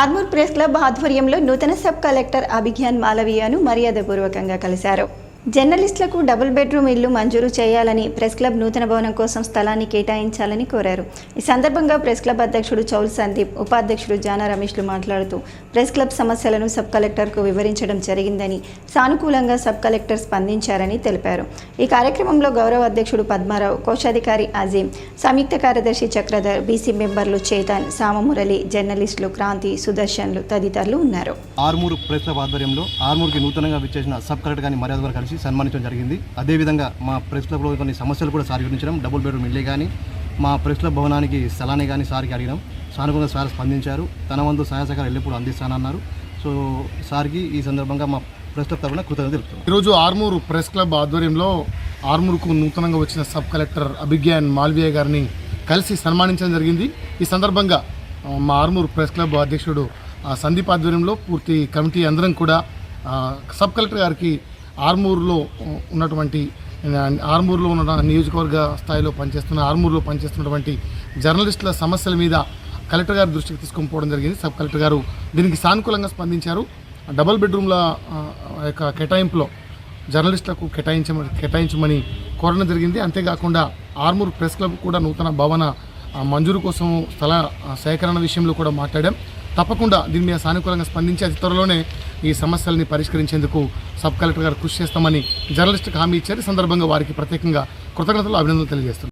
Armoor press club ఆధ్వర్యంలో నూతన sub collector Abhigyan మాలవీయను మర్యాదపూర్వకంగా కలిశారు. జర్నలిస్టులకు డబుల్ బెడ్రూమ్ ఇల్లు మంజూరు చేయాలని ప్రెస్ క్లబ్ నూతన భవనం కోసం స్థలాన్ని కేటాయించాలని కోరారు. ఈ సందర్భంగా ప్రెస్ క్లబ్ అధ్యక్షుడు చౌల్ సందీప్ ఉపాధ్యక్షుడు జానా రమేష్లు మాట్లాడుతూ ప్రెస్ క్లబ్ సమస్యలను సబ్ కలెక్టర్కు వివరించడం జరిగిందని సానుకూలంగా సబ్ కలెక్టర్ స్పందించారని తెలిపారు. ఈ కార్యక్రమంలో గౌరవ అధ్యక్షుడు పద్మారావు కోశాధికారి అజీం సంయుక్త కార్యదర్శి చక్రధర్ బీసీ మెంబర్లు చేతన్ సామమురళి జర్నలిస్టులు క్రాంతి సుదర్శన్లు తదితరులు ఉన్నారు. ఆర్మూరు ప్రెస్ క్లబ్ ఆధ్వర్యంలో ఆర్మూర్కి నూతనంగా విచ్చేసిన సబ్ కలెక్టర్ గారిని మర్యాద వారు కలిసి సన్మానించడం జరిగింది. అదేవిధంగా మా ప్రెస్ క్లబ్లో కొన్ని సమస్యలు కూడా సార్ గురించడం డబుల్ బెడ్రూమ్ ఇల్లే కానీ మా ప్రెస్ క్లబ్ భవనానికి స్థలాన్ని కానీ సార్కి అడిగినాం. సానుకూలంగా సార్ స్పందించారు. తన వంతు సహాయ సహకారం ఎల్లప్పుడూ అందిస్తానన్నారు సో సార్కి ఈ సందర్భంగా మా ప్రెస్ క్లబ్ తరఫున కృతజ్ఞత తెలుపుతాం ఈరోజు ఆర్మూరు ప్రెస్ క్లబ్ ఆధ్వర్యంలో ఆర్మూరుకు నూతనంగా వచ్చిన సబ్ కలెక్టర్ అభిజ్ఞాన్ మాల్వియా గారిని కలిసి సన్మానించడం జరిగింది. ఈ సందర్భంగా మా ఆర్మూరు ప్రెస్ క్లబ్ అధ్యక్షుడు సందీప్ ఆధ్వర్యంలో పూర్తి కమిటీ అందరం కూడా సబ్ కలెక్టర్ గారికి ఆర్మూరులో ఉన్నటువంటి ఆర్మూర్లో ఆర్మూరులో ఉన్న నియోజకవర్గ స్థాయిలో పనిచేస్తున్న ఆర్మూరులో పనిచేస్తున్నటువంటి జర్నలిస్టుల సమస్యల మీద కలెక్టర్ గారి దృష్టికి తీసుకుపోవడం జరిగింది. సబ్ కలెక్టర్ గారు దీనికి సానుకూలంగా స్పందించారు. డబల్ బెడ్రూమ్ల యొక్క కేటాయింపులో జర్నలిస్టులకు కేటాయించమని కేటాయించమని కోరడం జరిగింది. అంతేకాకుండా ఆర్మూర్ ప్రెస్ క్లబ్ కూడా నూతన భవన మంజూరు కోసం స్థల సేకరణ విషయంలో కూడా మాట్లాడాం. తప్పకుండా దీని మీద సానుకూలంగా స్పందించి అతి త్వరలోనే ఈ సమస్యల్ని పరిష్కరించేందుకు సబ్ కలెక్టర్ గారు కృషి చేస్తామని జర్నలిస్టులకు హామీ ఇచ్చారు. సందర్భంగా వారికి ప్రత్యేకంగా కృతజ్ఞతలు అభినందనలు తెలియజేస్తున్నారు